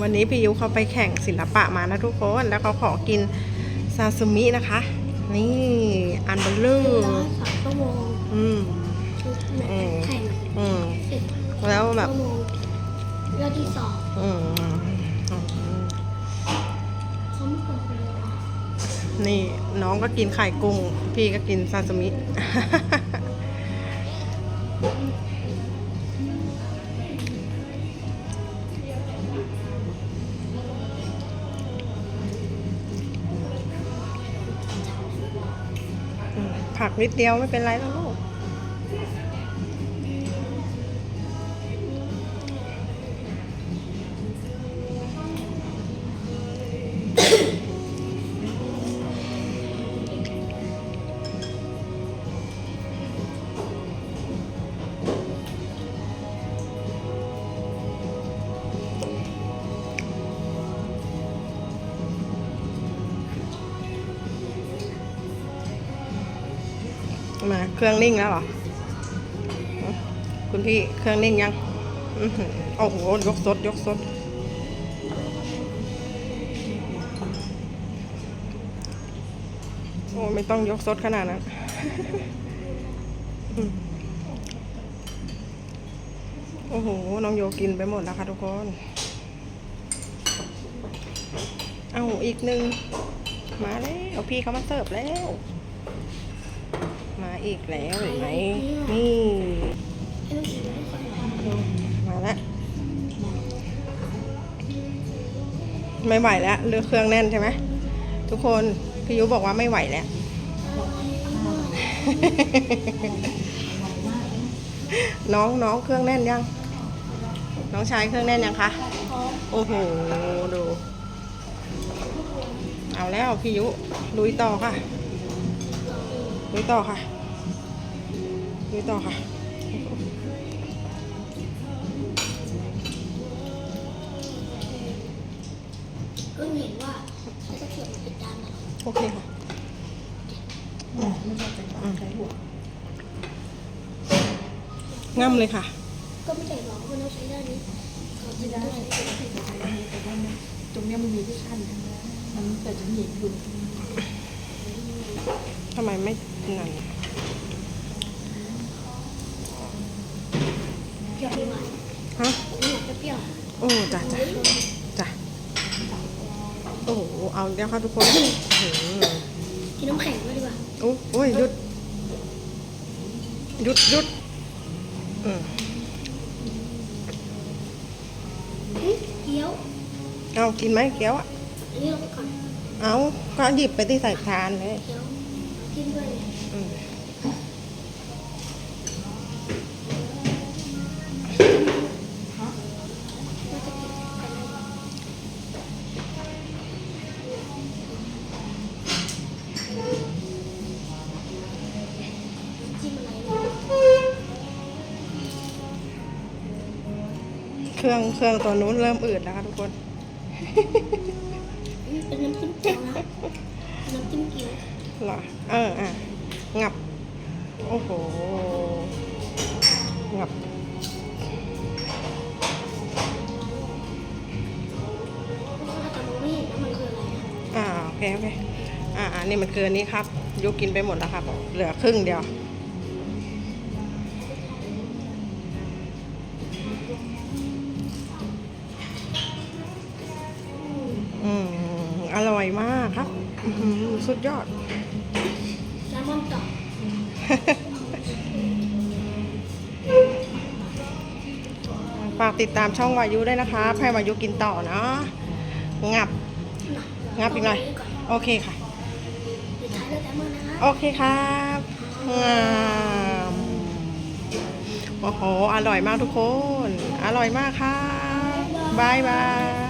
วันนี้พี่ยุเขาไปแข่งศิลปะมานะทุกคน แล้วเขาขอกินซาซูมินะคะ นี่อันเบลเลอคือร์ร้อยสองชั่วโมงอืมคือแข่งอืมสิบแล้วแบบชั่วโมงรอบที่สองอืมอืมเขาไม่เคยเลยอะนี่น้องก็กินไข่กุ้ง พี่ก็กินซาซูมิ หักนิดเดียวไม่เป็นไรแล้ว มาเครื่องนิ่งแล้วเหรอ คุณพี่เครื่องนิ่งยังโอ้โห ยกสด ยกสด โอ้ ไม่ต้องยกสดขนาดนั้นโอ้โห น้องโยกินไปหมดแล้วค่ะทุกคน เอาอีกหนึ่ง มาแล้ว พี่เขามาเสิร์ฟแล้ว มาอีกแล้วเห็นไหมนี่ไอ้ลูกศิษย์ไม่ค่อยหรอกมาแล้วไม่ไหวแล้วเรือเครื่องแน่นใช่ไหมทุกคนพี่ยุบอกว่าไม่ไหวแล้วน้องน้องเครื่องแน่นยัง น้องชายเครื่องแน่นยังคะพร้อมโอ้โหดู เอาแล้วพี่ยุลุยต่อค่ะ ลุยต่อค่ะลุยต่อค่ะเพิ่งเห็นว่าเขาจะเขียนมาปิดด้านนะโอเคค่ะง่ำเลยค่ะ ก็ไม่ได้บอกว่ามันต้องใช้ด้านนี้เขาจะได้ใช้ด้านนี้แต่ว่ามันตรงเนี้ยมันมีที่ขั้นนะมันแต่จะหนีบอยู่ทำไมไม่ นั่นเปรี้ยวไม่ไหวฮะไม่อยากจะเปรี้ยวโอ้จ้ะจ้ะจ้ะโอ้โหเอาเดี๋ยวค่ะทุกคนอื้อหือกินน้ำแข็งด้วยดีกว่าโอ้โอ้ยหยุดหยุดหยุดอืมอื้อเกี๊ยวเอากินไหมเกี๊ยวอะอันนี้เราไปก่อนเอาก็หยิบไปที่ใส่ทานเลยเกี๊ยว กินด้วยเลยอืมเครื่องเครื่องตัวนู้นเริ่มอืดแล้วค่ะทุกคน เป็นน้ำจิ้มเกี๊ยวนะน้ำจิ้มเกี๊ยว เหรอเอออะงับ โอ้โห งับถ้าจะมองไม่เห็นว่ามันคืออะไรนะอ่าโอเคโอเคอ่าอันนี้มันเกินนี้ครับยุกินไปหมดแล้วครับ เหลือครึ่งเดียว อืม อร่อยมากครับ สุดยอด ฝากติดตามช่องวายุด้วยนะคะให้วายุกินต่อเนาะงับ งับอีกหน่อย โอเคค่ะปิดท้ายด้วยแซลมอนนะคะโอเคครับงามโอ้โห อร่อยมากทุกคน อร่อยมากค่ะบายบาย